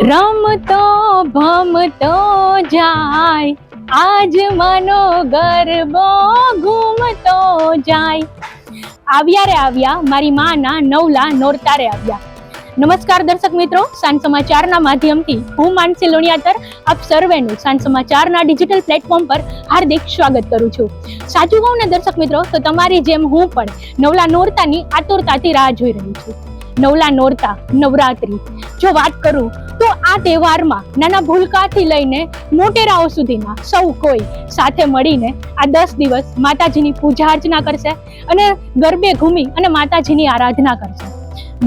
રમતો ભમતો જાય. આજ માનો ગરબો ઘૂમતો જાય. આવ્યા રે આવ્યા, મારી માના નવલા નોરતા રે આવ્યા. નમસ્કાર દર્શક મિત્રો, સાંજ સમાચારના માધ્યમથી હું માનસી લોણિયાતર, આપ સર્વેનું સાંજ સમાચારના ડિજિટલ પ્લેટફોર્મ પર હાર્દિક સ્વાગત કરું છું. સાચું કહું ને દર્શક મિત્રો, તો તમારી જેમ હું પણ નવલા નોરતાની આતુરતાથી રાહ જોઈ રહી છું. નવલા નોરતા, નવરાત્રી જો વાત કરું, તો આ તહેવારમાં નાના ભૂલકાથી લઈને મોટેરાઓ સુધીના સૌ કોઈ સાથે મળીને આ દસ દિવસ માતાજીની પૂજા અર્ચના કરશે અને ગરબે ઘૂમી અને માતાજીની આરાધના કરશે.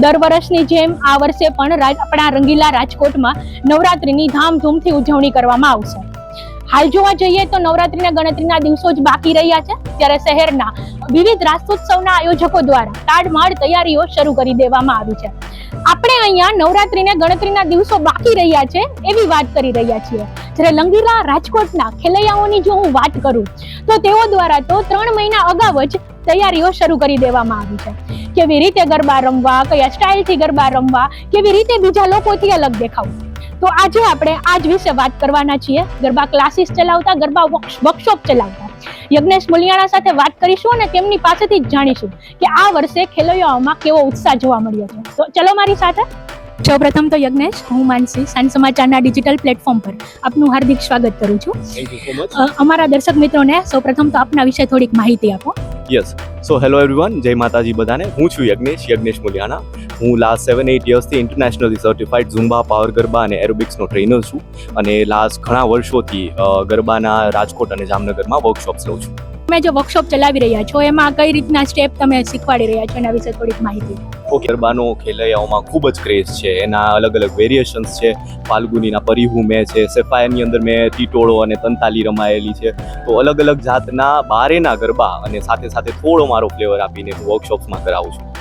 દર વર્ષની જેમ આ વર્ષે પણ આપણા રંગીલા રાજકોટમાં નવરાત્રિની ધામધૂમથી ઉજવણી કરવામાં આવશે. હાલ જોવા જઈએ તો નવરાત્રીના ગણતરીના દિવસો જ બાકી રહ્યા છે. ત્યારે શહેરના વિવિધ રાસોત્સવના આયોજકો દ્વારા તાડમાળ તૈયારીઓ શરૂ કરી દેવામાં આવી છે. આપણે અહીંયા નવરાત્રીને ગણતરીના દિવસો બાકી રહ્યા છે એવી વાત કરી રહ્યા છીએ. જ્યારે લંગીલા રાજકોટના ખેલૈયાઓની જો હું વાત કરું, તો તેઓ દ્વારા તો ત્રણ મહિના અગાઉ જ તૈયારીઓ શરૂ કરી દેવામાં આવી છે. કેવી રીતે ગરબા રમવા, કયા સ્ટાઇલથી ગરબા રમવા, કેવી રીતે બીજા લોકોથી અલગ દેખાવું? તો આજે આપણે આજ વિશે વાત કરવાના છીએ. ગરબા ક્લાસીસ ચલાવતા ગરબા વર્કશોપ ચલાવતા. યજ્ઞેશ મુલિયાણા સાથે વાત કરીશું અને તેમની પાસેથી જ જાણીશું કે આ વર્ષે ખેલૈયાઓમાં કેવો ઉત્સાહ જોવા મળ્યો છે. તો ચલો મારી સાથે. સૌપ્રથમ તો યજ્ઞેશ હું માનસી સાંજ સમાચારના ડિજિટલ પ્લેટફોર્મ પર આપનું હાર્દિક સ્વાગત કરું છું. અમારા દર્શક મિત્રોને સૌપ્રથમ તો આપના વિશે થોડીક માહિતી આપો. યસ સો હેલો એવરીવન જય માતાજી બધાને. હું છું યજ્ઞેશ યજ્ઞેશ મુલિયાના. હું last seven eight યર્સથી internationally certified zumba power garba અને એરોબિક્સનો ટ્રેનર છું અને લાસ્ટ ઘણા વર્ષોથી ગરબાના રાજકોટ અને જામનગરમાં વર્કશોપ્સ લઉં છું. તમે જે વર્કશોપ ચલાવી રહ્યા છો, એમાં કઈ રીતના સ્ટેપ તમે શીખવાડી રહ્યા છો એના વિશે થોડીક માહિતી. ઓકે, ગરબાનો ખેલૈયાઓમાં ખૂબ જ ક્રેઝ છે. એના અલગ અલગ વેરિએશન્સ છે. ફાલ્ગુનીના પરિહુ મેં છે, સેફાયરની અંદર મેં ટીટોળો અને તંતાલી રમાયેલી છે. તો અલગ અલગ જાતના બારેના ગરબા અને સાથે સાથે થોડો મારો ફ્લેવર આપીને હું વર્કશોપ્સમાં કરાવું છું.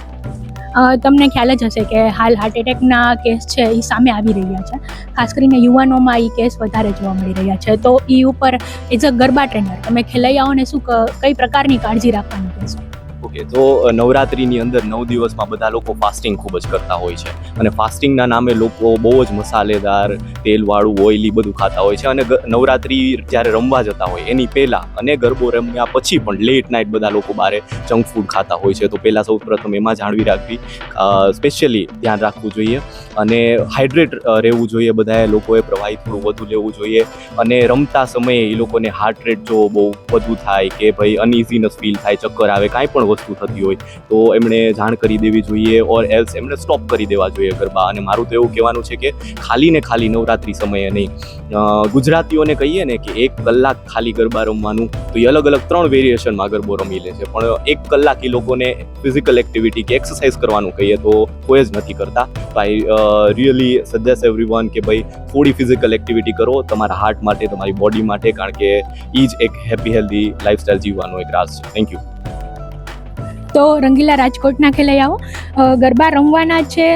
તમને ખ્યાલ જ હશે કે હાલ હાર્ટ એટેકના કેસ છે એ સામે આવી રહ્યા છે. ખાસ કરીને યુવાનોમાં એ કેસ વધારે જોવા મળી રહ્યા છે. તો એ ઉપર એઝ અ ગરબા ટ્રેનર તમે ખેલૈયાઓને શું કઈ પ્રકારની કાળજી રાખવાની કહેશો? ઓકે તો નવરાત્રિની અંદર નવ દિવસમાં બધા લોકો ફાસ્ટિંગ ખૂબ જ કરતા હોય છે. અને ફાસ્ટિંગના નામે લોકો બહુ જ મસાલેદાર, તેલવાળું ઓઇલી બધું ખાતા હોય છે. અને નવરાત્રિ જ્યારે રમવા જતા હોય, એની પહેલાં અને ગરબો રમ્યા પછી પણ લેટ નાઇટ બધા લોકો બારે જંક ફૂડ ખાતા હોય છે. તો પહેલાં સૌ પ્રથમ એમાં જાળવી રાખવી. સ્પેશિયલી ધ્યાન રાખવું જોઈએ. અને હાઇડ્રેટ રહેવું જોઈએ. બધાએ લોકોએ પ્રવાહી થોડું વધુ લેવું જોઈએ. અને રમતા સમયે એ લોકોને હાર્ટ રેટ જો બહુ વધુ થાય કે ભાઈ અનઇઝીનેસ ફીલ થાય, ચક્કર આવે, કાંઈ પણ વસ્તુ થતી હોય, તો એમણે જાણ કરી દેવી જોઈએ. ઓર એલ્સ એમણે સ્ટોપ કરી દેવા જોઈએ ગરબા. અને મારું તો એવું કહેવાનું છે કે ખાલી ને ખાલી નવરાત્રિ સમયે નહીં. ગુજરાતીઓને કહીએ ને કે એક કલાક ખાલી ગરબા રમવાનું, તો એ અલગ અલગ ત્રણ વેરિએશનમાં ગરબો રમી લે છે. પણ એક કલાક એ લોકોને ફિઝિકલ એક્ટિવિટી કે એક્સરસાઇઝ કરવાનું કહીએ તો કોઈ જ નથી કરતા. I really suggest everyone કે ભાઈ થોડી ફિઝિકલ એક્ટિવિટી કરો, તમારા હાર્ટ માટે, તમારી બોડી માટે, કારણ કે એ જ એક હેપી હેલ્ધી લાઈફસ્ટાઈલ જીવવાનો એક રાસ છે. થેન્ક યુ તો રંગીલા રાજકોટના ખેલૈયાઓ આવો. ગરબા રમવાના છે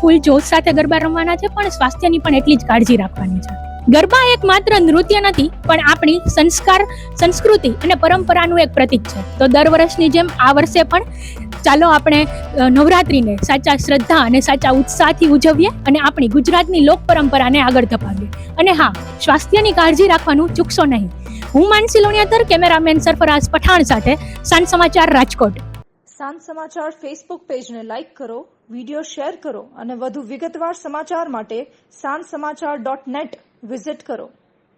ફૂલ જોશ સાથે ગરબા રમવાના છે, પણ સ્વાસ્થ્યની પણ એટલી જ કાળજી રાખવાની છે. ગરબા એક માત્ર નૃત્ય નથી, પણ આપણી સંસ્કાર, સંસ્કૃતિ અને પરંપરાનું એક પ્રતીક છે. તો દર વર્ષની જેમ આ વર્ષે પણ ચાલો આપણે નવરાત્રિને સાચા શ્રદ્ધા અને સાચા ઉત્સાહથી ઉજવીએ અને આપણી ગુજરાતની લોક પરંપરાને આગળ ધપાવીએ. અને હા, સ્વાસ્થ્યની કાળજી રાખવાનું ચૂકશો નહીં. હું માનસી લોણિયાતર, કેમેરામેન સરફરાઝ પઠાણ સાથે સાંજ સમાચાર રાજકોટ. સાંજ સમાચાર ફેસબુક પેજને લાઇક કરો વીડિયો શેર કરો અને વધુ વિગતવાર સમાચાર માટે સાંજ સમાચાર ડોટ નેટ વિઝિટ કરો.